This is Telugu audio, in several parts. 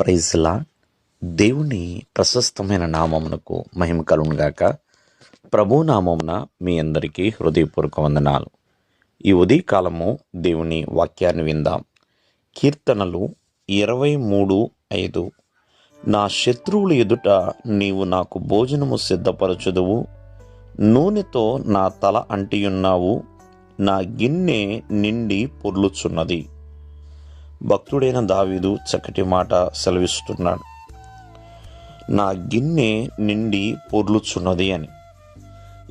ప్రైజ్లా దేవుని ప్రశస్తమైన నామమునకు మహిమ కలుగునుగాక ప్రభు నామమున మీ అందరికీ హృదయపూర్వక వందనాలు. ఈ ఉదయకాలము దేవుని వాక్యాన్ని విందాం. కీర్తనలు ఇరవై మూడు ఐదు. నా శత్రువుల ఎదుట నీవు నాకు భోజనము సిద్ధపరచుదువు. నూనెతో నా తల అంటియున్నావు. నా గిన్నె నిండి పొర్లుచున్నది. భక్తుడైన దావీదు చక్కటి మాట సెలవిస్తున్నాడు. నా గిన్నె నిండి పొర్లుచున్నది అని.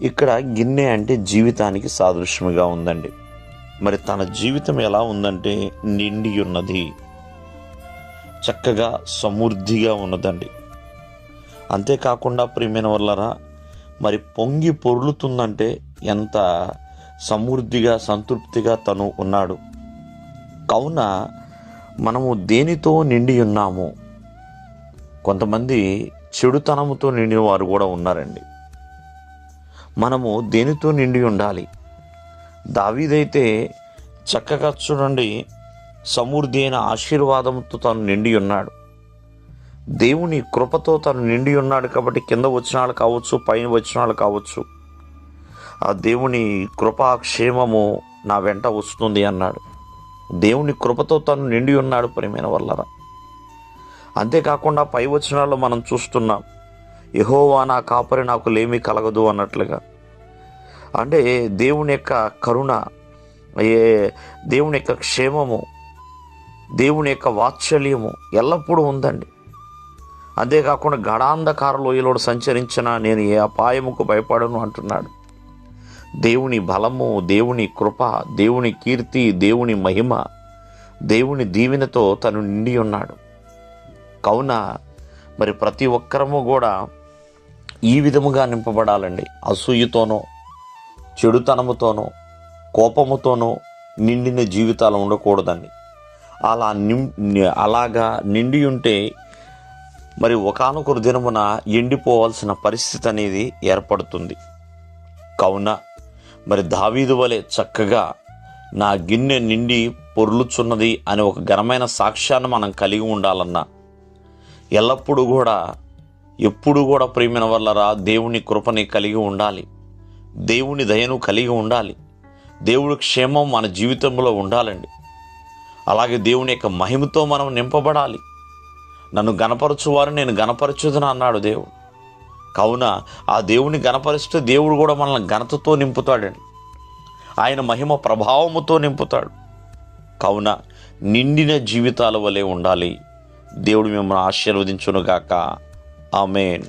ఇక్కడ గిన్నె అంటే జీవితానికి సాదృశ్యముగా ఉందండి. మరి తన జీవితం ఎలా ఉందంటే నిండి ఉన్నది చక్కగా సమృద్ధిగా ఉన్నదండి. అంతేకాకుండా ప్రియమైన వల్లరా మరి పొంగి పొర్లుతుందంటే ఎంత సమృద్ధిగా సంతృప్తిగా తను ఉన్నాడు. కావున మనము దేనితో నిండి ఉన్నాము? కొంతమంది చెడుతనముతో నిండిన వారు కూడా ఉన్నారండి. మనము దేనితో నిండి ఉండాలి? దావీదైతే చక్కగా చూడండి సమృద్ధి అయిన ఆశీర్వాదంతో తను నిండి ఉన్నాడు. దేవుని కృపతో తను నిండి ఉన్నాడు కాబట్టి కింద వచ్చినాలు కావచ్చు పైన వచ్చినాలు కావచ్చు ఆ దేవుని కృపా క్షేమము నా వెంట వస్తుంది అన్నాడు. దేవుని కృపతో తను నిండి ఉన్నాడు ప్రేమైన వల్లరా. అంతేకాకుండా పై వచనాల్లో మనం చూస్తున్నాం యహోవా నా కాపరి నాకు లేమి కలగదు అన్నట్లుగా. అంటే దేవుని యొక్క కరుణ ఏ దేవుని యొక్క క్షేమము దేవుని యొక్క వాత్సల్యము ఎల్లప్పుడూ ఉందండి. అంతేకాకుండా గడాంధకార లోయలో సంచరించిన నేను ఏ అపాయముకు భయపడను అంటున్నాడు. దేవుని బలము దేవుని కృప దేవుని కీర్తి దేవుని మహిమ దేవుని దీవెనతో తను నిండి ఉన్నాడు. కావున మరి ప్రతి ఒక్కరము కూడా ఈ విధముగా నింపబడాలండి. అసూయతోనో చెడుతనముతోనో కోపముతోనో నిండిన జీవితాలు ఉండకూడదండి. అలా నిం అలాగా నిండి ఉంటే మరి ఒకానొకరు దినమున ఎండిపోవాల్సిన పరిస్థితి అనేది ఏర్పడుతుంది. కావున మరి దావీదు వలె చక్కగా నా గిన్నె నిండి పొర్లుచున్నది అనే ఒక ఘనమైన సాక్ష్యాన్ని మనం కలిగి ఉండాలన్నా ఎల్లప్పుడూ కూడా ఎప్పుడు కూడా ప్రేమిన వల్లరా దేవుని కృపని కలిగి ఉండాలి. దేవుని దయను కలిగి ఉండాలి. దేవుడి క్షేమం మన జీవితంలో ఉండాలండి. అలాగే దేవుని యొక్క మహిమతో మనం నింపబడాలి. నన్ను గనపరచువారు నేను గనపరచుదును అన్నాడు దేవుడు. కావున ఆ దేవుని గణపరిస్తే దేవుడు కూడా మనల్ని ఘనతతో నింపుతాడండి. ఆయన మహిమ ప్రభావముతో నింపుతాడు. కావున నిండిన జీవితాల వలె ఉండాలి. దేవుడు మిమ్మల్ని ఆశీర్వదించునుగాక. ఆమెన్.